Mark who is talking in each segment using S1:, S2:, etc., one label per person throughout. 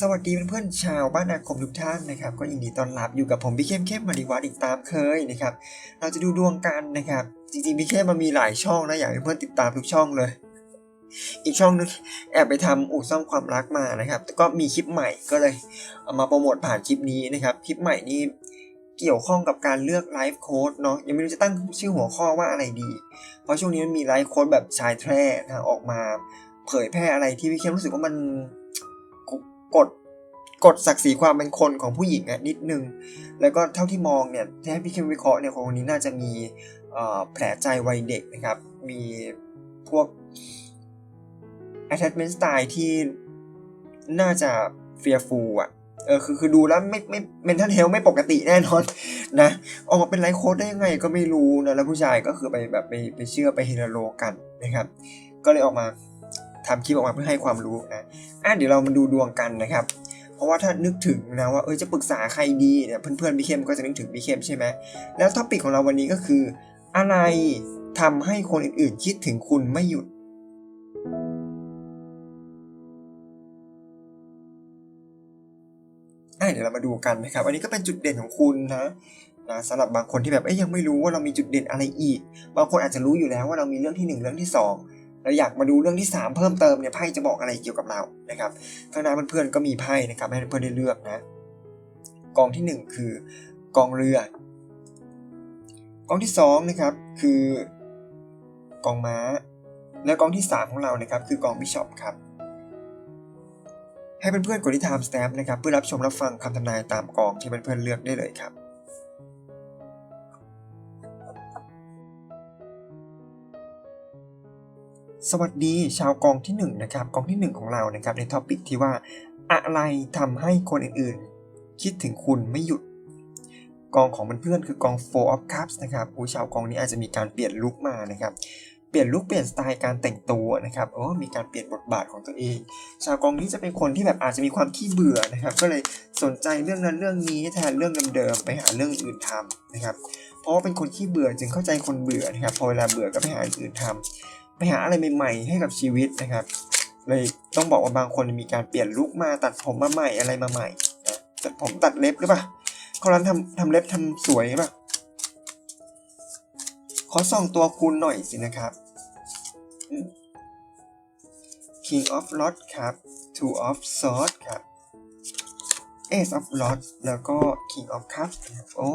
S1: สวัสดีเพื่อนๆชาวบ้านอาคมทุกท่านนะครับ ก็ยินดีต้อนรับอยู่กับผมพี่เข้มเข้มมาริวัตอีกตามเคยนะครับ เราจะดูดวงกันนะครับ จริงๆพี่เข้มมันมีหลายช่องนะอยากให้เพื่อนติดตามทุกช่องเลย อีกช่องนึงแอบไปทำอู่ซ่อมความรักมานะครับก็มีคลิปใหม่ก็เลยเอามาโปรโมทผ่านคลิปนี้นะครับคลิปใหม่นี้เกี่ยวข้องกับการเลือกไลฟ์โค้ดเนาะยังไม่รู้จะตั้งชื่อหัวข้อว่าอะไรดี เพราะช่วงนี้มันมีไลฟ์โค้ดแบบชายแท้นะออกมา เผยแพร่อะไรที่พี่เข้มรู้สึกว่ามัน กดกดศักดิ์ศรีความเป็นคนของผู้หญิงอะนิดนึง แล้วก็เท่าที่มองเนี่ยที่ให้พี่เข้มวิเคราะห์เนี่ยคนนนี้น่าจะมีแผลใจวัยเด็กนะครับ มีพวก attachment style ที่น่าจะ fearful อะเออคือคือดูแล้วไม่ไม่ mental health ไม่ปกติแน่นอนนะออกมาเป็นไลฟ์โค้ดได้ยังไงก็ไม่รู้นะแล้วผู้ชายก็คือไปแบบไปไปเชื่อไปเฮโลกันนะครับ ก็เลยออกมา ทำคลิปออกมาเพื่อให้ความรู้นะอะเดี๋ยวเรามาดูดวงกันนะครับ เพราะว่าถ้านึกถึงนะว่าเออจะปรึกษาใครดีเนี่ยเพื่อนๆพี่เข้มก็จะนึกถึงพี่เข้มใช่ไหมแล้วท็อปิกของเราวันนี้ก็คือ อะไรทำให้คนอื่นๆคิดถึงคุณไม่หยุดเดี๋ยวเรามาดูกันนะครับ อันนี้ก็เป็นจุดเด่นของคุณนะนะสำหรับบางคนที่แบบเอ้ยยังไม่รู้ว่าเรามีจุดเด่นอะไรอีก บางคนอาจจะรู้อยู่แล้วว่าเรามีเรื่องที่ 1 เรื่องที่ 2 แล้อยากมาดูเรื่องที่ 3 เพิ่มเติมเนี่ยไพ่จะบอกอะไรเกี่ยวกับเรานะครับข้างหน้าเพื่อนๆก็มีไพ่นะครับให้เพื่อนได้เลือกนะกองที่ 1 คือกองเรือกองที่2นะครับคือกองม้า และกองที่ 3 ของเรานะครับคือกองบิชอปครับให้เพื่อนๆกดที่ time stamp นะครับเพื่อรับชมรับฟังคำทำนายตามกองที่เพื่อนๆเลือกได้เลยครับ สวัสดีชาวกองที่1นนะครับกองที่ 1 ของเรานะครับในท็อปิกที่ว่า อะไรทำให้คนอื่นๆ คิดถึงคุณไม่หยุด กองของเพื่อนๆคือกอง four of cups นะครับผู้ชาวกองนี้อาจจะมีการเปลี่ยนลุคมานะครับเปลี่ยนลุคเปลี่ยนสไตล์การแต่งตัวนะครับโอ้มีการเปลี่ยนบทบาทของตัวเอง ชาวกองนี้จะเป็นคนที่แบบอาจจะมีความขี้เบื่อนะครับ ก็เลยสนใจเรื่องนั้นเรื่องนี้แทนเรื่องเดิมๆไปหาเรื่องอื่นทำนะครับ เพราะว่าเป็นคนขี้เบื่อจึงเข้าใจคนเบื่อนะครับพอเวลาเบื่อก็ไปหาอื่นทำ ไปหาอะไรใหม่ๆ ให้กับชีวิตนะครับ เลยต้องบอกว่าบางคนมีการเปลี่ยนลุคมาตัดผมมาใหม่อะไรมาใหม่นะตัดผมตัดเล็บหรือเปล่าเขาร้านทำทำเล็บทำสวยหรือเปล่าขอส่องตัวคุณหน่อยสินะครับ King of r o d ครับ Two of Swords ครับ Ace of r o d แล้วก็ King of Cups โอ้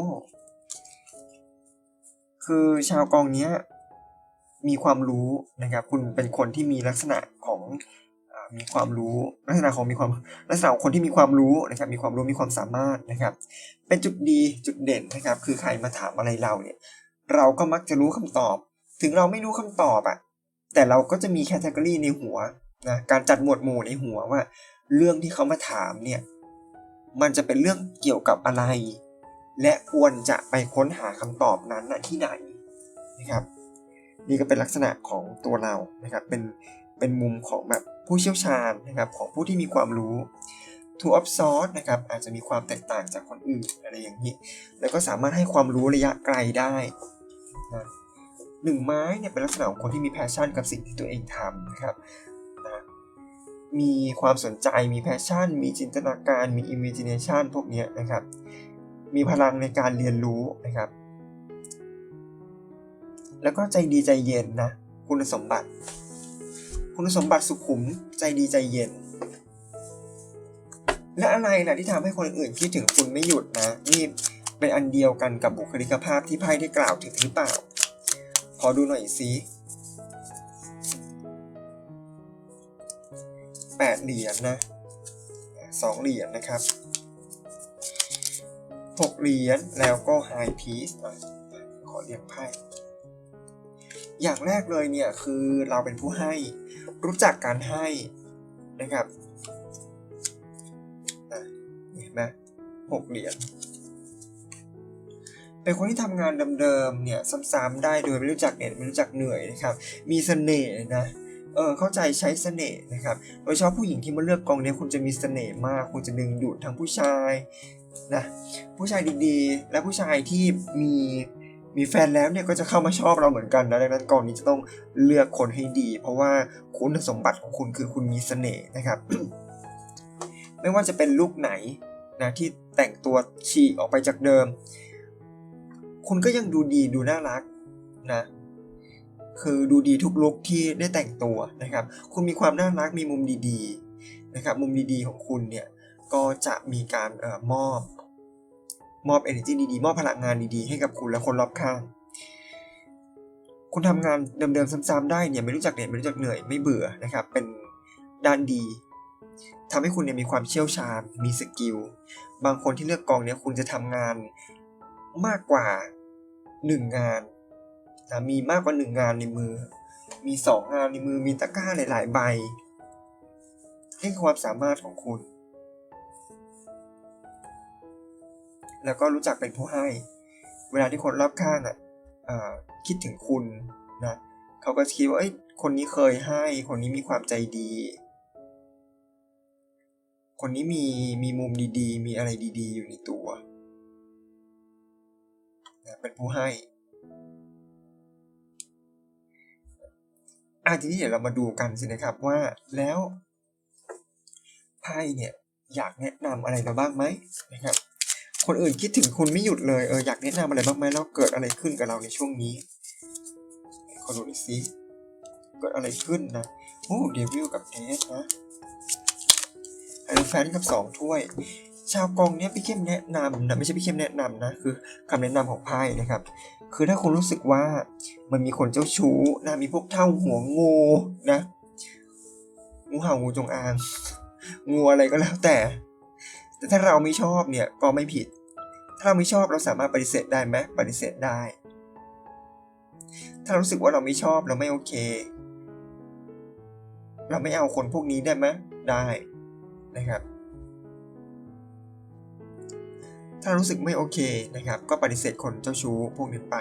S1: คือชาวกองเนี้ย มีความรู้นะครับ คุณเป็นคนที่มีลักษณะของมีความรู้ลักษณะของมีความลักษณะของคนที่มีความรู้นะครับ มีความรู้มีความสามารถนะครับ เป็นจุดดีจุดเด่นนะครับ คือใครมาถามอะไรเราเนี่ย เราก็มักจะรู้คำตอบ ถึงเราไม่รู้คำตอบอะแต่เราก็จะมีแคตตากรีในหัวนะการจัดหมวดหมู่ในหัวว่า เรื่องที่เขามาถามเนี่ย มันจะเป็นเรื่องเกี่ยวกับอะไร และควรจะไปค้นหาคำตอบนั้นที่ไหนนะครับ นี่ก็เป็นลักษณะของตัวเรานะครับเป็นเป็นมุมของแบบผู้เชี่ยวชาญนะครับของผู้ที่มีความรู้ Two of Swords นะครับอาจจะมีความแตกต่างจากคนอื่นอะไรอย่างนี้ แล้วก็สามารถให้ความรู้ระยะไกลได้นะหนึ่งไม้เนี่ยเป็นลักษณะของคนที่มีแพชชั่นกับสิ่งที่ตัวเองทำนะครับนะมีความสนใจมีแพชชั่น มีจินตนาการมี imagination พวกนี้นะครับ มีพลังในการเรียนรู้นะครับ แล้วก็ใจดีใจเย็นนะ คุณสมบัติ คุณสมบัติสุขุมใจดีใจเย็น และอะไรนะที่ทำให้คนอื่นคิดถึงคุณไม่หยุดนะนี่เป็นอันเดียวกันกับบุคลิกภาพที่ไพ่ได้กล่าวถึงหรือเปล่า ขอดูหน่อยสิแปดเหรียญนะสองเหรียญนะครับหกเหรียญแล้วก็ไฮพีซขอเรียงไพ่ อย่างแรกเลยเนี่ยคือเราเป็นผู้ให้ รู้จักการให้นะครับเห็นไหมหกเหรียญเป็นคนที่ทำงานเดิมๆเนี่ยซ้ำๆได้โดยไม่รู้จักเหน็ดไม่รู้จักเหนื่อยนะครับ มีเสน่ห์นะเออเข้าใจใช้เสน่ห์นะครับโดยเฉพาะผู้หญิงที่มาเลือกกองเนี้ยคุณจะมีเสน่ห์มาก คุณจะดึงดูดทั้งผู้ชายนะผู้ชายดีๆ และผู้ชายที่มี มีแฟนแล้วเนี่ยก็จะเข้ามาชอบเราเหมือนกันนะดังนั้นกองนี้จะต้องเลือกคนให้ดี เพราะว่าคุณสมบัติของคุณคือคุณมีเสน่ห์นะครับ ไม่ว่าจะเป็นลุคไหนนะที่แต่งตัวฉีกออกไปจากเดิม คุณก็ยังดูดีดูน่ารักนะคือดูดีทุกลุคที่ได้แต่งตัวนะครับ คุณมีความน่ารักมีมุมดีๆนะครับ มุมดีๆของคุณเนี่ยก็จะมีการออมอบ มอบ energy ดีๆ มอบพลังงานดีๆ ให้กับคุณและคนรอบข้าง คุณทำงานเดิมๆซ้ำๆได้เนี่ยไม่รู้จักเหน็ดไม่รู้จักเหนื่อยไม่เบื่อนะครับเป็นด้านดีทำให้คุณเนี่ยมีความเชี่ยวชาญมีสกิลบางคนที่เลือกกองเนี่ยคุณจะทำงานมากกว่าหนึ่งงานนะมีมากกว่าหนึ่งงานในมือ มีสองงานในมือมีตะกร้าหลาย ๆ ใบนี่คือความสามารถของคุณ แล้วก็รู้จักเป็นผู้ให้ เวลาที่คนรอบข้างอะคิดถึงคุณนะเขาก็คิดว่าเอ้ยคนนี้เคยให้ คนนี้มีความใจดี คนนี้มีมีมุมดีๆ มีอะไรดีๆ อยู่ในตัวนะเป็นผู้ให้อะทีนี้เดี๋ยวเรามาดูกันสินะครับว่าแล้วไพ่เนี่ยอยากแนะนำอะไรเราบ้างไหมนะครับ คนอื่นคิดถึงคุณไม่หยุดเลยเอออยากแนะนำอะไรบ้างไหมแล้วเกิดอะไรขึ้นกับเราในช่วงนี้ขอดูหน่อยสิเกิดอะไรขึ้นนะโอ้เดวิลกับเทสนะไอรอนแฟนกับสองถ้วย ชาวกองเนี้ยพี่เข้มแนะนำนะไม่ใช่พี่เข้มแนะนำนะคือคำแนะนำของไพ่นะครับ คือถ้าคุณรู้สึกว่ามันมีคนเจ้าชู้นะมีพวกเท่าหัวงูนะงูเห่างูจงอางงูอะไรก็แล้วแต่ แต่ถ้าเราไม่ชอบเนี่ยก็ไม่ผิด ถ้าเราไม่ชอบเราสามารถปฏิเสธได้ไหมปฏิเสธได้ ถ้าเรารู้สึกว่าเราไม่ชอบเราไม่โอเค เราไม่เอาคนพวกนี้ได้ไหมได้นะครับ ถ้ารู้สึกไม่โอเคนะครับ ก็ปฏิเสธคนเจ้าชู้พวกนี้ไป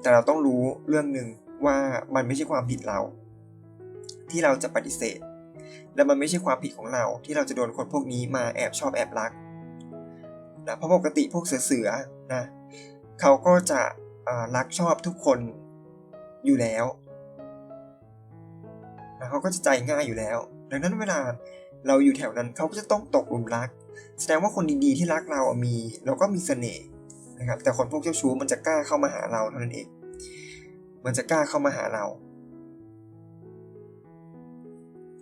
S1: แต่เราต้องรู้เรื่องหนึ่งว่ามันไม่ใช่ความผิดเรา ที่เราจะปฏิเสธ และมันไม่ใช่ความผิดของเราที่เราจะโดนคนพวกนี้มาแอบชอบแอบรักนะเพราะปกติพวกเสือๆนะเขาก็จะรักชอบทุกคนอยู่แล้วนะเขาก็จะใจง่ายอยู่แล้ว ดังนั้นเวลาเราอยู่แถวนั้นเขาก็จะต้องตกหลุมรัก แสดงว่าคนดีๆที่รักเรามีแล้วก็มีเสน่ห์นะครับแต่คนพวกเจ้าชู้มันจะกล้าเข้ามาหาเราเท่านั้นเอง มันจะกล้าเข้ามาหาเรา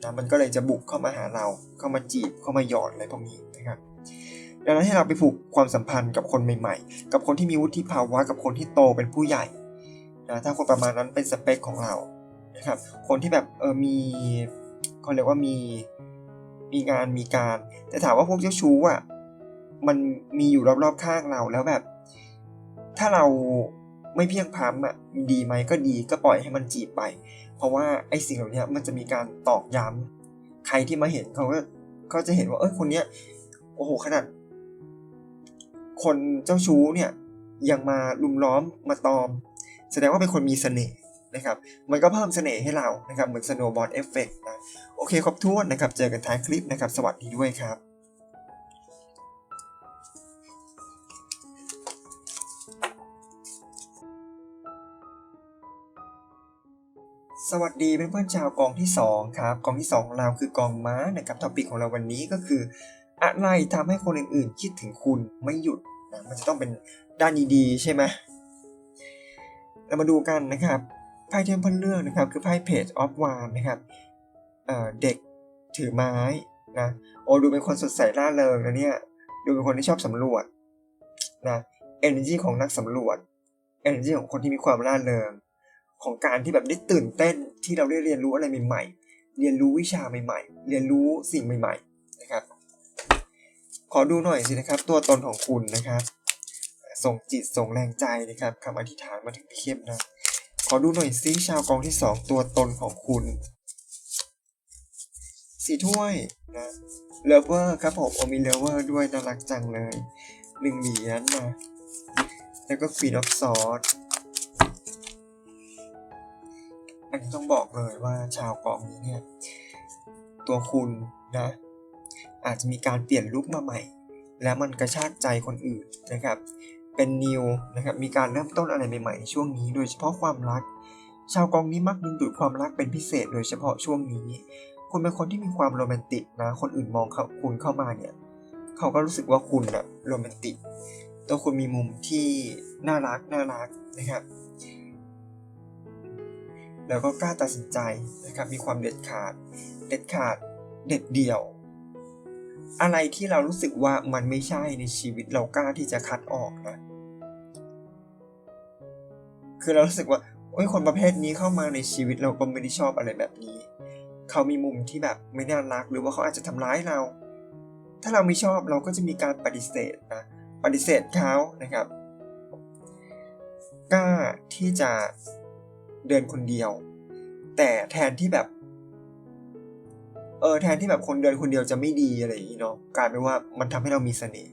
S1: นะมันก็เลยจะบุกเข้ามาหาเรา เข้ามาจีบเข้ามาหยอดอะไรพวกนี้นะครับดังนั้นให้เราไปผูกความสัมพันธ์กับคนใหม่ๆ กับคนที่มีวุฒิภาวะกับคนที่โตเป็นผู้ใหญ่นะถ้าคนประมาณนั้นเป็นสเปคของเรานะครับคนที่แบบเออมีเขาเรียกว่ามีมีงานมีการ แต่ถามว่าพวกเจ้าชู้อะมันมีอยู่รอบๆข้างเราแล้วแบบ ถ้าเราไม่เพียงพร้ำอะดีไหมก็ดีก็ปล่อยให้มันจีบไป เพราะว่าไอ้สิ่งเหล่านี้มันจะมีการตอกย้ำใครที่มาเห็นเขาก็ก็จะเห็นว่าเออคนเนี้ยโอ้โหขนาดคนเจ้าชู้เนี่ยยังมาลุมล้อมมาตอม แสดงว่าเป็นคนมีเสน่ห์นะครับ มันก็เพิ่มเสน่ห์ให้เรานะครับเหมือน snowball effect นะโอเคครบถ้วนนะครับ เจอกันท้ายคลิปนะครับ สวัสดีด้วยครับ สวัสดีเพื่อนๆชาวกองที่ 2 ครับ กองที่ 2 ของเราคือกองม้านะครับท็อปิกของเราวันนี้ก็คือ อะไรทำให้คนอื่นๆ คิดถึงคุณไม่หยุดนะมันจะต้องเป็นด้านดีๆ ใช่ไหมเรามาดูกันนะครับไพ่เทมเพันเรื่องนะครับ คือไพ่เพจออฟวานนะครับเเด็กถือไม้นะโอ้ดูเป็นคนสดใสร่าเริงนะเนี่ยดูเป็นคนที่ชอบสำรวจนะเอเนจีของนักสำรวจเอเนจีของคนที่มีความร่าเริง ของการที่แบบได้ตื่นเต้นที่เราได้เรียนรู้อะไรใหม่ๆ เรียนรู้วิชาใหม่ๆ เรียนรู้สิ่งใหม่ๆนะครับ ขอดูหน่อยสินะครับ ตัวตนของคุณนะครับ ส่งจิตส่งแรงใจนะครับคำอธิษฐานมาถึงพี่เข้มนะ ขอดูหน่อยซิชาวกองที่สองตัวตนของคุณสีถ้วยนะเลเวอร์ครับผมโอมีเลเวอร์ด้วยน่ารักจังเลยหนึ่งเหรียญนะแล้วก็ฟีนอฟซอส อันนี้ต้องบอกเลยว่าชาวกองนี้เนี่ย ตัวคุณนะ อาจจะมีการเปลี่ยนลุคมาใหม่ แล้วมันกระชากใจคนอื่นนะครับ เป็นนิวนะครับ มีการเริ่มต้นอะไรใหม่ๆในช่วงนี้ โดยเฉพาะความรัก ชาวกองนี้มักดึงดูดความรักเป็นพิเศษ โดยเฉพาะช่วงนี้ คุณเป็นคนที่มีความโรแมนติกนะ คนอื่นมองเขาคุณเข้ามาเนี่ย เขาก็รู้สึกว่าคุณอะโรแมนติก ตัวคุณมีมุมที่น่ารักน่ารักนะครับ แล้วก็กล้าตัดสินใจนะครับมีความเด็ดขาด เด็ดขาดเด็ดเดี่ยว อะไรที่เรารู้สึกว่ามันไม่ใช่ในชีวิตเรากล้าที่จะคัดออกนะคือเรารู้สึกว่าโอ้ยคนประเภทนี้เข้ามาในชีวิตเราก็ไม่ได้ชอบอะไรแบบนี้ เขามีมุมที่แบบไม่น่ารักหรือว่าเขาอาจจะทำร้ายเรา ถ้าเราไม่ชอบเราก็จะมีการปฏิเสธนะปฏิเสธเขานะครับกล้าที่จะ เดินคนเดียว แต่แทนที่แบบ เออแทนที่แบบคนเดินคนเดียวจะไม่ดีอะไรอย่างนี้เนาะกลายเป็นว่ามันทำให้เรามีเสน่ห์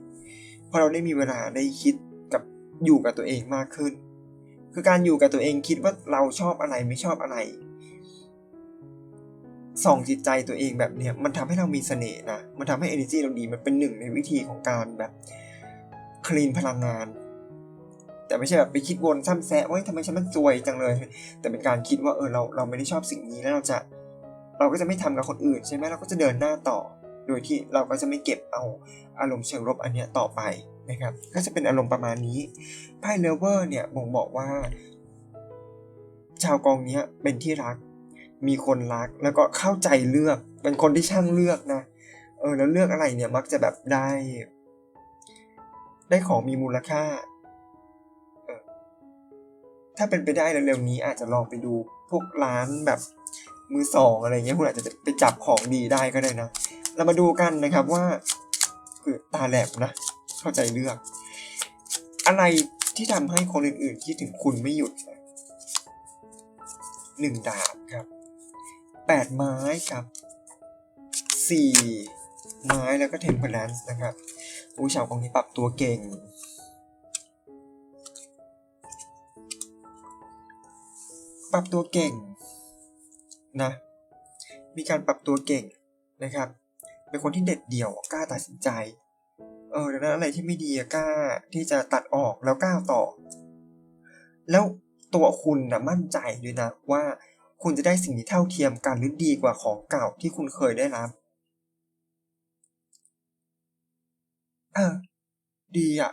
S1: เพราะเราได้มีเวลาได้คิดกับอยู่กับตัวเองมากขึ้น คือการอยู่กับตัวเองคิดว่าเราชอบอะไรไม่ชอบอะไรส่องจิตใจตัวเองแบบเนี้ยมันทำให้เรามีเสน่ห์นะ มันทำให้ energy เราดี มันเป็นหนึ่งในวิธีของการแบบคลีนพลังงาน แต่ไม่ใช่แบบไปคิดวนซ้ำแซะว่าทำไมฉันมันซวยจังเลย แต่เป็นการคิดว่าเออเราเราไม่ได้ชอบสิ่งนี้แล้วเราจะ เราก็จะไม่ทำกับคนอื่นใช่ไหมเราก็จะเดินหน้าต่อ โดยที่เราก็จะไม่เก็บเอาอารมณ์เชิงลบอันเนี้ยต่อไปนะครับก็จะเป็นอารมณ์ประมาณนี้ไพ่เลเวอร์เนี่ยบ่งบอกว่า ชาวกองเนี้ยเป็นที่รัก มีคนรักแล้วก็เข้าใจเลือกเป็นคนที่ช่างเลือกนะเออแล้วเลือกอะไรเนี่ยมักจะแบบได้ ได้ของมีมูลค่า ถ้าเป็นไปได้เร็วๆนี้อาจจะลองไปดูพวกร้านแบบมือสองอะไรเงี้ยคุณอาจจะไปจับของดีได้ก็ได้นะ เรามาดูกันนะครับว่าคือตาแหลมนะ เข้าใจเลือก อะไรที่ทำให้คนอื่นๆคิดถึงคุณไม่หยุดหนึ่งดาบครับแปดไม้ครับสี่ไม้แล้วก็เทมเพลนส์นะครับ ผู้ชาวกองนี้ปรับตัวเก่ง ปรับตัวเก่งนะ มีการปรับตัวเก่งนะครับ เป็นคนที่เด็ดเดี่ยวกล้าตัดสินใจ เออดังนั้นอะไรที่ไม่ดีกล้าที่จะตัดออกแล้วก้าวต่อ แล้วตัวคุณนะมั่นใจด้วยนะว่าคุณจะได้สิ่งที่เท่าเทียมกันหรือดีกว่าของเก่าที่คุณเคยได้รับ เออ ดีอะ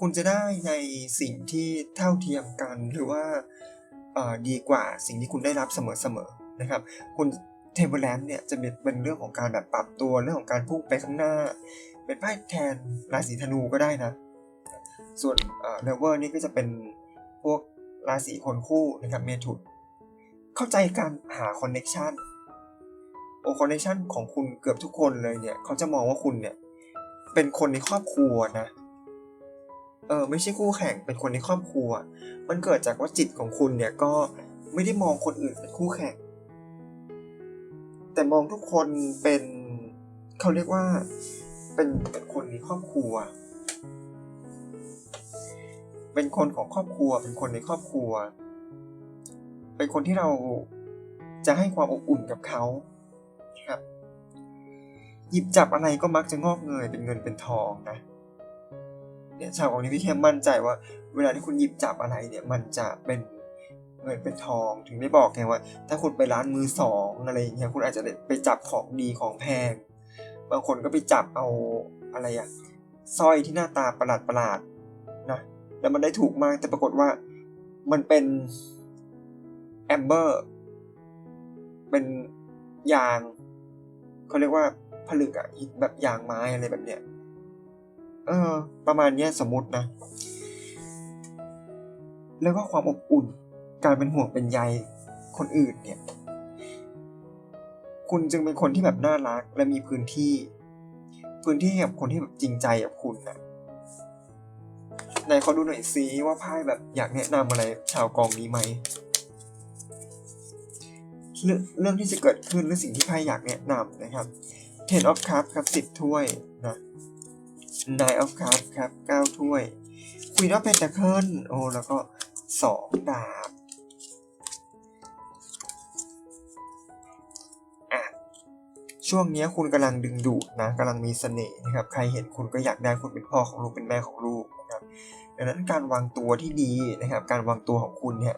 S1: คุณจะได้ในสิ่งที่เท่าเทียมกันหรือว่าดีกว่าสิ่งที่คุณได้รับเสมอๆนะครับ คุณเทเ r อร์แลนเนี่ยจะเป็นเรื่องของการแบบปรับตัวเรื่องของการพุ่งไปข้างหน้า เป็นไพ่แทนราศีธนูก็ได้นะ ส่วนเอ่อเลเวอร์นี่ก็จะเป็นพวกราศีคนคู่นะครับเมถุนเข้าใจการหาคอนเน็ชันโอคอนเน็ชันของคุณเกือบทุกคนเลยเนี่ยเขาจะมองว่าคุณเนี่ยเป็นคนในครอบครัวนะ เออไม่ใช่คู่แข่งเป็นคนในครอบครัว มันเกิดจากว่าจิตของคุณเนี่ยก็ไม่ได้มองคนอื่นเป็นคู่แข่ง แต่มองทุกคนเป็นเขาเรียกว่าเป็นเป็นคนในครอบครัว เป็นคนของครอบครัว เป็นคนในครอบครัว เป็นคนที่เราจะให้ความอบอุ่นกับเขาครับ หยิบจับอะไรก็มักจะงอกเงยเป็นเงินเป็นทองนะ เนี่ยชาวของนี้พี่แคมมั่นใจว่า เวลาที่คุณหยิบจับอะไรเนี่ย มันจะเป็นเงินเป็นทองถึงได้บอกไงว่า ถ้าคุณไปร้านมือสองอะไรอย่างเงี้ยคุณอาจจะไปจับของดีของแพง บางคนก็ไปจับเอาอะไรอะสร้อยที่หน้าตาประหลาดประหลาดๆนะแล้วมันได้ถูกมากแต่ปรากฏว่ามันเป็นแอมเบอร์เป็นยางเขาเรียกว่าผลึกอะแบบยางไม้อะไรแบบเนี้ย เออ ประมาณเนี้ยสมมตินะ แล้วก็ความอบอุ่น การเป็นห่วงเป็นใยคนอื่นเนี่ย คุณจึงเป็นคนที่แบบน่ารัก และมีพื้นที่ พื้นที่กับคนที่แบบจริงใจกับคุณนะไหนขอดูหน่อยซิว่าไพ่แบบอยากแนะนำอะไรชาวกองนี้ไหมเรื่องเรื่องที่จะเกิดขึ้นหรือสิ่งที่ไพ่อยากแนะนำนะครับ Ten of Cups ครับสิบถ้วยนะ Nine of Cups ครับเก้าถ้วย Queen of Pentacles โอ้แล้วก็สองดาบอะช่วงนี้คุณกำลังดึงดูดนะกำลังมีเสน่ห์นะครับ ใครเห็นคุณก็อยากได้คุณเป็นพ่อของลูกเป็นแม่ของลูกนะครับ ดังนั้นการวางตัวที่ดีนะครับ การวางตัวของคุณเนี่ย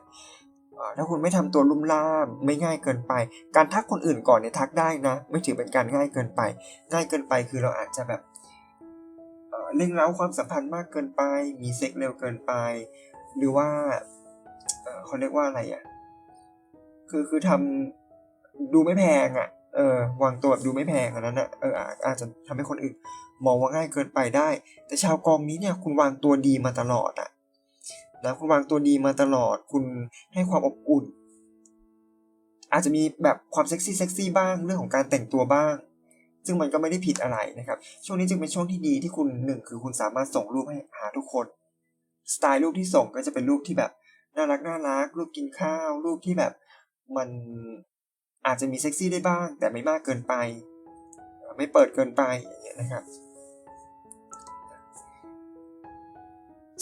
S1: ถ้าคุณไม่ทำตัวลุ่มล่ามไม่ง่ายเกินไป การทักคนอื่นก่อนเนี่ยทักได้นะ ไม่ถือเป็นการง่ายเกินไป ง่ายเกินไปคือเราอาจจะแบบ เร่งเร้าความสัมพันธ์มากเกินไป มีเซ็กเร็วเกินไป หรือว่าเขาเรียกว่าอะไรอะ คือคือทำดูไม่แพงอะ เออวางตัวแบบดูไม่แพงอันนั้นอะ เอออาจจะทำให้คนอื่นมองว่าง่ายเกินไปได้ แต่ชาวกองนี้เนี่ยคุณวางตัวดีมาตลอดอะนะคุณวางตัวดีมาตลอด คุณให้ความอบอุ่น อาจจะมีแบบความเซ็กซี่เซ็กซี่บ้างเรื่องของการแต่งตัวบ้าง ซึ่งมันก็ไม่ได้ผิดอะไรนะครับ ช่วงนี้จึงเป็นช่วงที่ดีที่คุณหนึ่งคือคุณสามารถส่งรูปให้หาทุกคน สไตล์รูปที่ส่งก็จะเป็นรูปที่แบบน่ารักน่ารักรูปกินข้าว รูปที่แบบมันอาจจะมีเซ็กซี่ได้บ้าง แต่ไม่มากเกินไป ไม่เปิดเกินไปอย่างเงี้ยนะครับ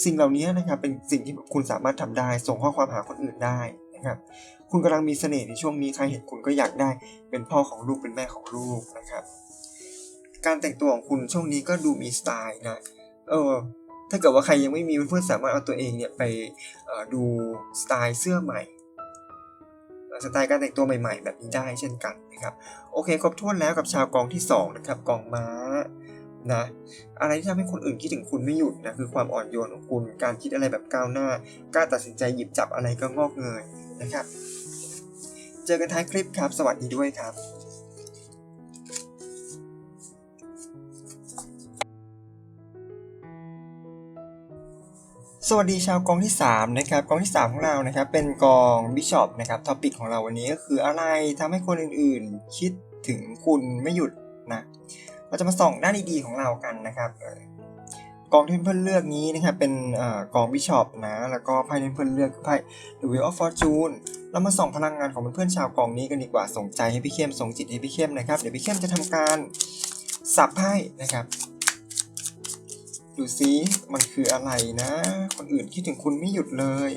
S1: สิ่งเหล่านี้นะครับเป็นสิ่งที่คุณสามารถทำได้ ส่งข้อความหาคนอื่นได้นะครับ คุณกำลังมีเสน่ห์ในช่วงนี้ใครเห็นคุณก็อยากได้เป็นพ่อของลูกเป็นแม่ของลูกนะครับ การแต่งตัวของคุณช่วงนี้ก็ดูมีสไตล์นะ เออ ถ้าเกิดว่าใครยังไม่มีเพื่อนๆสามารถเอาตัวเองเนี่ยไปออดูสไตล์เสื้อใหม่สไตล์การแต่งตัวใหม่ ๆ แบบนี้ได้เช่นกันนะครับ โอเคครบถ้วนแล้วกับชาวกองที่ 2 นะครับกองม้านะอะไรที่ทำให้คนอื่นคิดถึงคุณไม่หยุดนะคือความอ่อนโยนของคุณ การคิดอะไรแบบก้าวหน้ากล้าตัดสินใจหยิบจับอะไรก็งอกเงยนะครับ เจอกันท้ายคลิปครับ สวัสดีด้วยครับ สวัสดีชาวกองที่3นะครับกองที่ 3 ของเรานะครับเป็นกองบิชอปนะครับท็อปิกของเราวันนี้ก็คืออะไรทำให้คนอื่นๆ คิดถึงคุณไม่หยุดนะเราจะมาส่องด้านดีๆของเรากันนะครับกองที่เพื่อนเลือกนี้นะครับเป็นอกองบิชอปนะแล้วก็ไพ่ที่เพื่อนเลือกคือไพ่ The Wheel of Fortune เรามาส่องพลังงานของเพื่อนๆชาวกองนี้กันดีกว่าส่งใจให้พี่เข้มส่งจิตให้พี่เข้มนะครับเดี๋ยวพี่เข้มจะทำการสับไพ่นะครับ ดูซิมันคืออะไรนะ คนอื่นคิดถึงคุณไม่หยุดเลย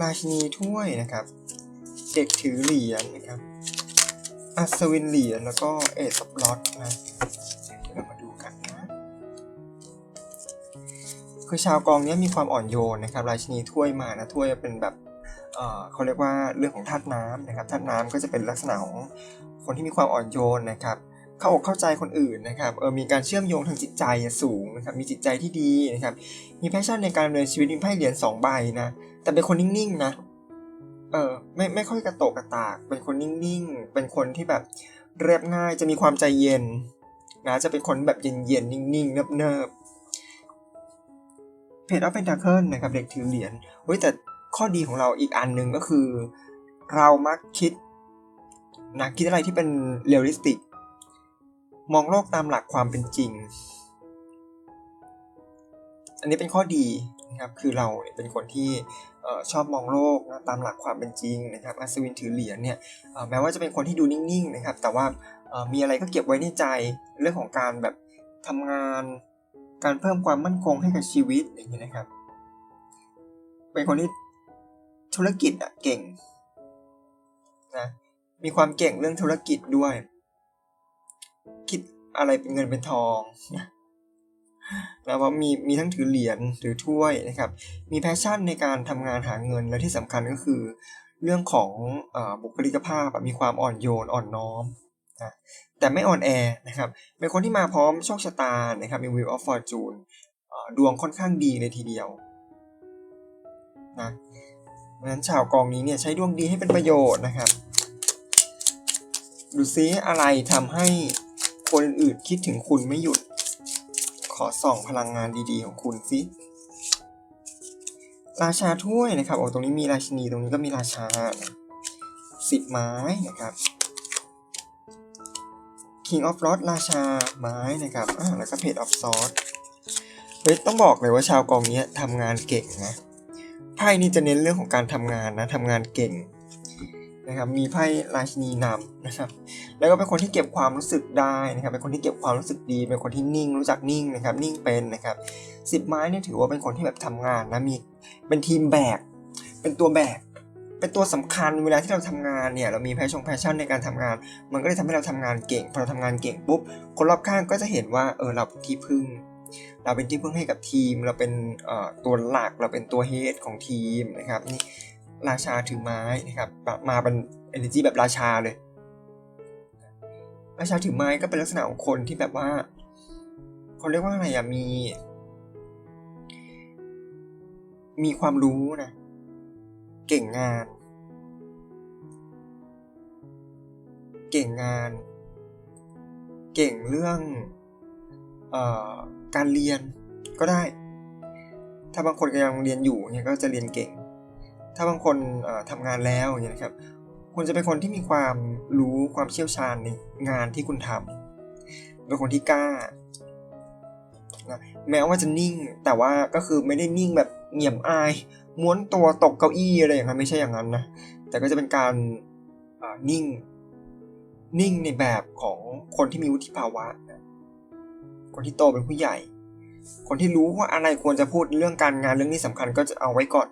S1: ราชินีถ้วยนะครับ เด็กถือเหรียญนะครับ อัศวินเหรียญแล้วก็เอสบล็อตนะเดี๋ยวเรามาดูกันนะคือชาวกองนี้มีความอ่อนโยนนะครับ ราชินีถ้วยมานะถ้วยเป็นแบบเเขาเรียกว่าเรื่องของธาตุน้ำนะครับธาตุน้ำก็จะเป็นลักษณะของคนที่มีความอ่อนโยนนะครับ เข้าอกเข้าใจคนอื่นนะครับเออมีการเชื่อมโยงทางจิตใจสูงนะครับมีจิตใจที่ดีนะครับมีแพชชั่นในการดำเนินชีวิตมีไพ่เหรียญสองใบนะแต่เป็นคนนิ่งๆนะเออไม่ไม่ค่อยกระโตกกระตาก เป็นคนนิ่งๆ เป็นคนที่แบบเรียบง่ายจะมีความใจเย็นนะจะเป็นคนแบบเย็นๆนิ่งๆเนิบๆเพจออฟเพนทาเคิลนะครับเด็กถือเหรียญเฮ้ยแต่ข้อดีของเราอีกอันหนึ่งก็คือ เรามักคิดนะคิดอะไรที่เป็นเรียลลิสติก มองโลกตามหลักความเป็นจริง อันนี้เป็นข้อดีนะครับ คือเราเป็นคนที่ชอบมองโลกนะตามหลักความเป็นจริงนะครับ อัศวินถือเหรียญเนี่ยแม้ว่าจะเป็นคนที่ดูนิ่งๆนะครับ แต่ว่ามีอะไรก็เก็บไว้ในใจเรื่องของการแบบทำงานการเพิ่มความมั่นคงให้กับชีวิตอย่างนี้นะครับ เป็นคนที่ธุรกิจอะเก่งนะมีความเก่งเรื่องธุรกิจด้วย คิดอะไรเป็นเงินเป็นทองแล้วว่ามีมีทั้งถือเหรียญถือถ้วยนะครับ มีแพชชั่นในการทำงานหาเงินและที่สำคัญก็คือ เรื่องของอบุคลิกภาพมีความอ่อนโยนอ่อนน้อมนะแต่ไม่อ่อนแอนะครับเป็นคนที่มาพร้อมโชคชะตานะครับมี Wheel of Fortune ดวงค่อนข้างดีเลยทีเดียวนะเพราะนั้นชาวกองนี้เนี่ยใช้ดวงดีให้เป็นประโยชน์นะครับ ดูซิอะไรทำให้ คนอื่นคิดถึงคุณไม่หยุด ขอส่องพลังงานดีๆของคุณซิราชาถ้วยนะครับโอ้ตรงนี้มีราชินีตรงนี้ก็มีราชาสิบไม้นะครับ King of Rod ราชาไม้นะครับอ่าแล้วก็ Page of Swords เฮ้ยต้องบอกเลยว่าชาวกองนี้ทำงานเก่งนะไพ่นี่จะเน้นเรื่องของการทำงานนะทำงานเก่ง นะครับมีไพ่ราชินีนำนะครับแล้วก็เป็นคนที่เก็บความรู้สึกได้นะครับเป็นคนที่เก็บความรู้สึกดี เป็นคนที่นิ่งรู้จักนิ่งนะครับนิ่งเป็นนะครับสิบไม้เนี่ยถือว่าเป็นคนที่แบบทำงานนะมีเป็นทีมแบกเป็นตัวแบกเป็นตัวสำคัญเวลาที่เราทำงานเนี่ยเรามีแพชชั่นแพชชั่นในการทำงาน มันก็เลยทำให้เราทำงานเก่งพอเราทำงานเก่งปุ๊บคนรอบข้างก็จะเห็นว่าเออเราเป็นที่พึ่ง เราเป็นที่พึ่งให้กับทีม เราเป็นตัวหลักเราเป็นตัวเฮดของทีมนะครับนี่ ราชาถือไม้นะครับมาเป็น energy แบบราชาเลย ราชาถือไม้ก็เป็นลักษณะของคนที่แบบว่าเขาเรียกว่าอะไรอะมี มีความรู้นะเก่งงาน เก่งงาน เก่งเรื่องออการเรียนก็ได้ ถ้าบางคนกำลังเรียนอยู่เนี่ยก็จะเรียนเก่ง ถ้าบางคนทำงานแล้วอย่างนี้นะครับคุณจะเป็นคนที่มีความรู้ความเชี่ยวชาญในงานที่คุณทำเป็นคนที่กล้านะแม้ว่าจะนิ่งแต่ว่าก็คือไม่ได้นิ่งแบบเงียบอาย ม้วนตัวตกเก้าอี้อะไรอย่างนั้นไม่ใช่อย่างนั้นนะแต่ก็จะเป็นการนิ่ง นิ่งในแบบของคนที่มีวุฒิภาวะนะคนที่โตเป็นผู้ใหญ่ คนที่รู้ว่าอะไรควรจะพูดเรื่องการงานเรื่องนี้สำคัญก็จะเอาไว้ก่อน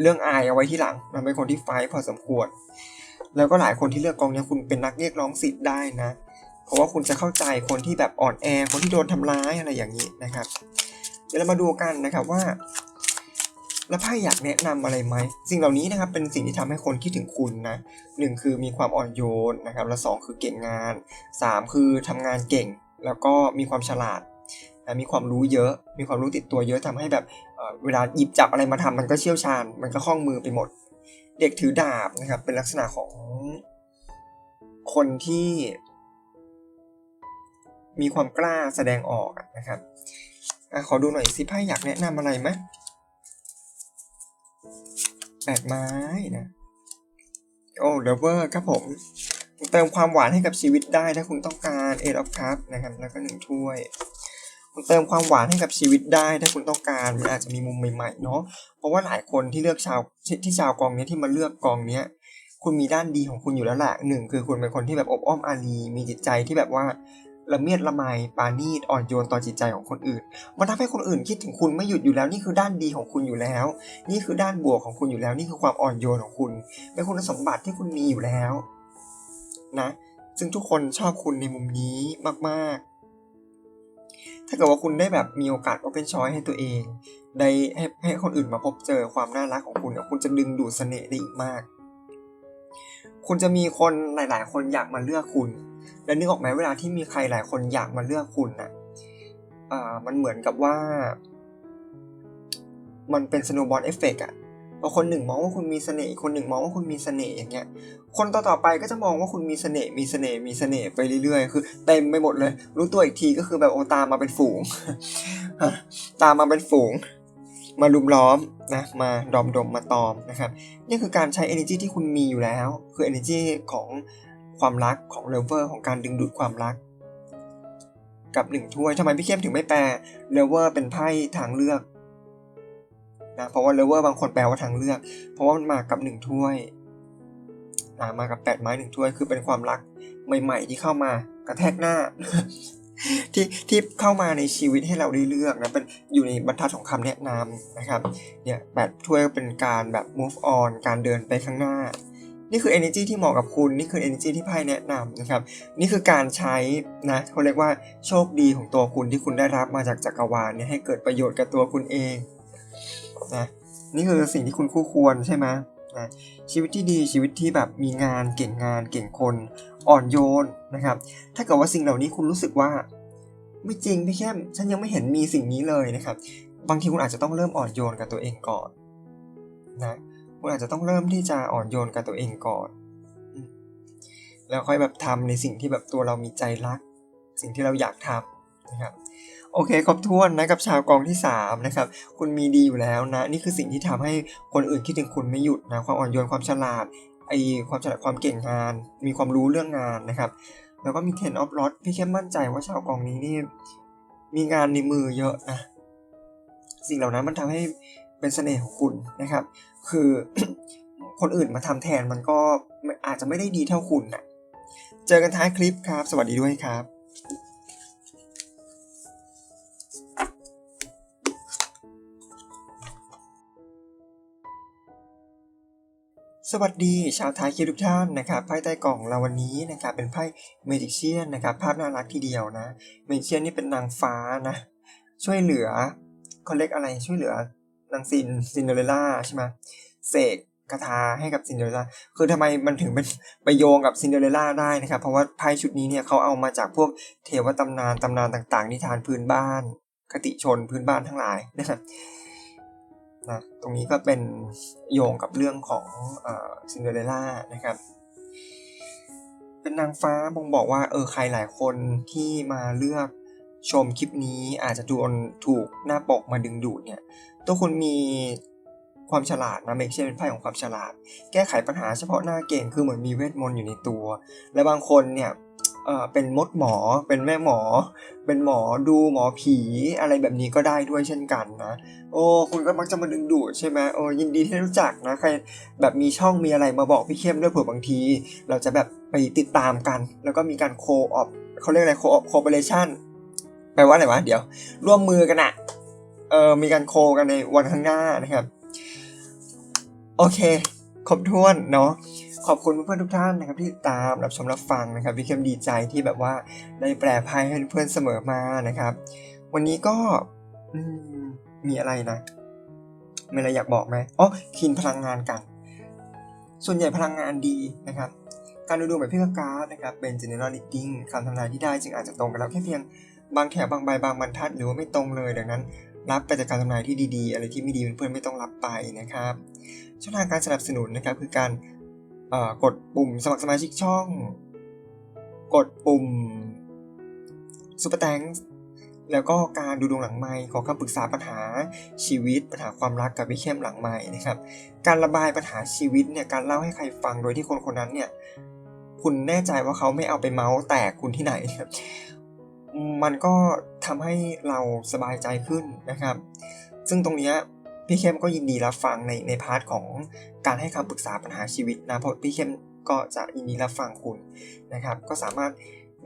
S1: เรื่องอายเอาไว้ที่หลัง มันเป็นคนที่ไฟพอสมควร แล้วก็หลายคนที่เลือกกองนี้คุณเป็นนักเรียกร้องสิทธิ์ได้นะ เพราะว่าคุณจะเข้าใจคนที่แบบอ่อนแอ คนที่โดนทำร้ายอะไรอย่างนี้นะครับ เดี๋ยวเรามาดูกันนะครับว่า แล้วไพ่อยากแนะนำอะไรไหม สิ่งเหล่านี้นะครับเป็นสิ่งที่ทำให้คนคิดถึงคุณนะหนึ่งคือมีความอ่อนโยนนะครับ แล้วสองคือเก่งงานสามคือทำงานเก่ง แล้วก็มีความฉลาดนะมีความรู้เยอะ มีความรู้ติดตัวเยอะทำให้แบบ เวลาหยิบจับอะไรมาทำมันก็เชี่ยวชาญ มันก็คล่องมือไปหมด เด็กถือดาบนะครับ เป็นลักษณะของคนที่ มีความกล้าแสดงออกนะครับอขอดูหน่อยสิไพ่อยากแนะนำอะไรไหมแปดไม้นะ โอ้เดเวอร์ครับผม เติมความหวานให้กับชีวิตได้ถ้าคุณต้องการเอ of อ u p นะครับ แล้วก็หนึ่งถ้วย เติมความหวานให้กับชีวิตได้ถ้าคุณต้องการมันอาจจะมีมุมใหม่ๆเนาะเพราะว่าหลายคนที่เลือกชาวที่ชาวกองนี้ที่มาเลือกกองเนี้ยคุณมีด้านดีของคุณอยู่แล้วแหละหนึ่งคือคุณเป็นคนที่แบบอบอ้อมอารีมีจิตใจที่แบบว่าละเมียดละไมปานีตอ่อนโยนต่อจิตใจของคนอื่น มันทำให้คนอื่นคิดถึงคุณไม่หยุดอยู่แล้วนี่คือด้านดีของคุณอยู่แล้ว นี่คือด้านบวกของคุณอยู่แล้ว นี่คือความอ่อนโยนของคุณ เป็นคุณสมบัติที่คุณมีอยู่แล้วนะ ซึ่งทุกคนชอบคุณในมุมนี้มากๆ ถ้าเกิดว่าคุณได้แบบมีโอกาส open choice ให้ตัวเอง ได้ให้ให้คนอื่นมาพบเจอความน่ารักของคุณคุณจะดึงดูดเสน่ห์ได้อีกมาก คุณจะมีคนหลาย ๆ คนอยากมาเลือกคุณ และนึกออกไหมเวลาที่มีใครหลายคนอยากมาเลือกคุณนะอ่ามันเหมือนกับว่า มันเป็นสโนบอลเอฟเฟกอะ พอคนหนึ่งมองว่าคุณมีเสน่ห์คนหนึ่งมองว่าคุณมีเสน่ห์อย่างเงี้ย คนต่อๆไปก็จะมองว่าคุณมีเสน่ห์มีเสน่ห์มีเสน่ห์ไปเรื่อยๆ คือเต็มไปหมดเลย รู้ตัวอีกทีก็คือแบบโอตามมาเป็นฝูง ตามมาเป็นฝูง มาลุมล้อมนะมาดอมดมมาตอมนะครับนี่คือการใช้ energy ที่คุณมีอยู่แล้ว คือ energy ของความรักของเลเวอร์ของการดึงดูดความรักกับหนึ่งถ้วยทำไมพี่เข้มถึงไม่แปลเลเวอร์เป็นไพ่ทางเลือก นะเพราะว่าเลเวอร์บางคนแปลว่าทางเลือก เพราะว่ามันมากับหนึ่งถ้วยนะมากับแปดไม้หนึ่งถ้วยคือเป็นความรักใหม่ ๆ ที่เข้ามากระแทกหน้า ที่ที่เข้ามาในชีวิตให้เราได้เลือกนะเป็นอยู่ในบรรทัดของคำแนะนำนะครับเนี่ยแปดถ้วยเป็นการแบบ move on การเดินไปข้างหน้า นี่คือ energy ที่เหมาะกับคุณ นี่คือ energy ที่ไพ่แนะนำนะครับ นี่คือการใช้นะเขาเรียกว่าโชคดีของตัวคุณที่คุณได้รับมาจากจักรวาลเนี่ยให้เกิดประโยชน์กับตัวคุณเอง นะนี่คือสิ่งที่คุณคู่ควรใช่ไหมนะชีวิตที่ดีชีวิตที่แบบมีงานเก่งงานเก่งคนอ่อนโยนนะครับ ถ้าเกิดว่าสิ่งเหล่านี้คุณรู้สึกว่า ไม่จริงพี่แค่ฉันยังไม่เห็นมีสิ่งนี้เลยนะครับ บางทีคุณอาจจะต้องเริ่มอ่อนโยนกับตัวเองก่อนนะคุณอาจจะต้องเริ่มที่จะอ่อนโยนกับตัวเองก่อน แล้วค่อยแบบทำในสิ่งที่แบบตัวเรามีใจรัก สิ่งที่เราอยากทำนะครับ โอเคครบถ้วนนะกับชาวกองที่3นะครับคุณมีดีอยู่แล้วนะ นี่คือสิ่งที่ทำให้คนอื่นคิดถึงคุณไม่หยุดนะความอ่อนโยนความฉลาดไอความฉลาดความเก่งงาน มีความรู้เรื่องงานนะครับ แล้วก็มี ten of rod พี่เข้มมั่นใจว่าชาวกองนี้นี่มีงานในมือเยอะนะ สิ่งเหล่านั้นมันทำให้เป็นเสน่ห์ของคุณนะครับ คือคนอื่นมาทำแทนมันก็อาจจะไม่ได้ดีเท่าคุณนะเจอกันท้ายคลิปครับ สวัสดีด้วยครับ สวัสดีชาวไทยคิดทุกท่านนะครับไพ่ใต้กล่องเราวันนี้นะครับเป็นไพ่เมจิเชียนนะครับภาพน่ารักทีเดียวนะเมจิเชียนนี่เป็นนางฟ้านะช่วยเหลือเขาเรียกอะไรช่วยเหลือนางซินซินเดอเรลล่าใช่ไหมเสกคาถาให้กับซินเดอเรลล่าคือทำไมมันถึงเป็นไปโยงกับซินเดอเรลล่าได้นะครับเพราะว่าไพ่ชุดนี้เนี่ยเขาเอามาจากพวกเทวตำนานตำนานต่างๆ นิทานพื้นบ้าน คติชนพื้นบ้านทั้งหลายนะครับ นะตรงนี้ก็เป็นโยงกับเรื่องของซินเดอเรลล่านะครับ เป็นนางฟ้าบ่งบอกว่าเออใครหลายคนที่มาเลือกชมคลิปนี้อาจจะโดนถูกหน้าปกมาดึงดูดเนี่ยตัวคุณมีความฉลาดนะเมกเช่นเป็นไพ่ของความฉลาด แก้ไขปัญหาเฉพาะหน้าเก่งคือเหมือนมีเวทมนต์อยู่ในตัว และบางคนเนี่ย เออเป็นมดหมอ เป็นแม่หมอ เป็นหมอดูหมอผีอะไรแบบนี้ก็ได้ด้วยเช่นกันนะ โอ้คุณก็มักจะมาดึงดูดใช่ไหมโอ้ยินดีที่รู้จักนะใครแบบมีช่องมีอะไรมาบอกพี่เข้มด้วยเผื่อบางที เราจะแบบไปติดตามกัน แล้วก็มีการโคออฟเขาเรียกอะไรโคออฟโคเปอเรชั่นแปลว่าอะไรวะเดี๋ยว ร่วมมือกันอะเออมีการโคกันในวันข้างหน้านะครับ โอเค ครบถ้วนเนาะ ขอบคุณเพื่อนๆทุกท่านนะครับที่ตามรับชมรับฟังนะครับพี่เข้มดีใจที่แบบว่าได้แปลไพ่ให้เพื่อนเสมอมานะครับ วันนี้ก็มีอะไรนะมีอะไรอยากบอกไหมอ๋อคินพลังงานกัน ส่วนใหญ่พลังงานดีนะครับ การดูดวงแบบพี่กการ์ดนะครับ เป็น general reading คำทำนายที่ได้จึงอาจจะตรงกับเราแค่เพียงบางแถวบางใบบางบรรทัดหรือว่าไม่ตรงเลยดังนั้นรับไปจากการทำนายที่ดีๆ อะไรที่ไม่ดีเพื่อนๆไม่ต้องรับไปนะครับช่องทางการสนับสนุนนะครับคือการ กดปุ่มสมัครสมาชิกช่อง กดปุ่มซูเปอร์แตงแล้วก็การดูดวงหลังไม้ขอคำปรึกษาปัญหาชีวิต ปัญหาความรักกับพี่เข้มหลังไม้นะครับ การระบายปัญหาชีวิตเนี่ยการเล่าให้ใครฟังโดยที่คนคนนั้นเนี่ยคุณแน่ใจว่าเขาไม่เอาไปเมาส์แตกคุณที่ไหนครับมันก็ทำให้เราสบายใจขึ้นนะครับ ซึ่งตรงนี้ พี่เข้มก็ยินดีรับฟังในในพาร์ทของการให้คำปรึกษาปัญหาชีวิตนะเพราะพี่เข้มก็จะยินดีรับฟังคุณนะครับ ก็สามารถ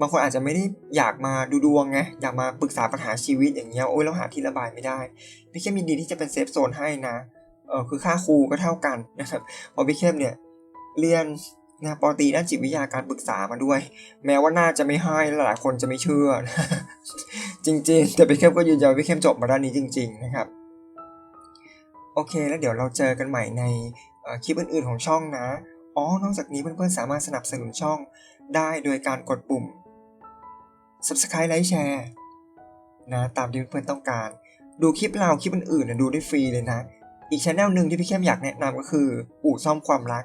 S1: บางคนอาจจะไม่ได้อยากมาดูดวงไงอยากมาปรึกษาปัญหาชีวิตอย่างเงี้ยโอ้ยเราหาที่ระบายไม่ได้พี่เข้มยินดีที่จะเป็นเซฟโซนให้นะเออคือค่าครูก็เท่ากันนะครับพอพี่เข้มเนี่ยเรียนนะปอตีด้านจิตวิทยาการปรึกษามาด้วย แม้ว่าน่าจะไม่ให้หลายคนจะไม่เชื่อ จริง ๆ แต่พี่เข้มก็ยืนยันพี่เข้มจบมาด้านนี้จริง ๆ นะครับ โอเค แล้วเดี๋ยวเราเจอกันใหม่ในคลิปอื่นๆของช่องนะ อ๋อ นอกจากนี้เพื่อนๆสามารถสนับสนุนช่องได้โดยการกดปุ่ม subscribe ไลค์แชร์นะตามที่เพื่อนๆต้องการ ดูคลิปเราคลิปอื่นๆดูได้ฟรีเลยนะ อีกช anel หนึ่งที่พี่เข้มอยากแนะนำก็คือ อู่ซ่อมความรัก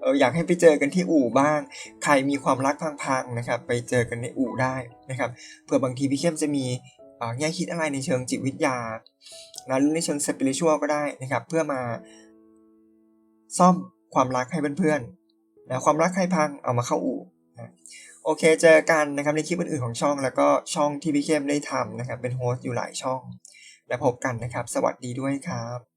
S1: เอออยากให้ไปเจอกันที่อู่บ้าง ใครมีความรักพังๆนะครับ ไปเจอกันในอู่ได้นะครับ เผื่อบางทีพี่เข้มจะมีแง่คิดอะไรในเชิงจิตวิทยา นะในเชิงสปิริชวลก็ได้นะครับเพื่อมาซ่อมความรักให้เพื่อนๆนะความรักใครพังเอามาเข้าอู่นะโอเคเจอกันนะครับในคลิปอื่นๆของช่อง แล้วก็ช่องที่พี่เข้มได้ทำนะครับเป็นโฮสต์อยู่หลายช่อง แล้วพบกันนะครับ สวัสดีด้วยครับ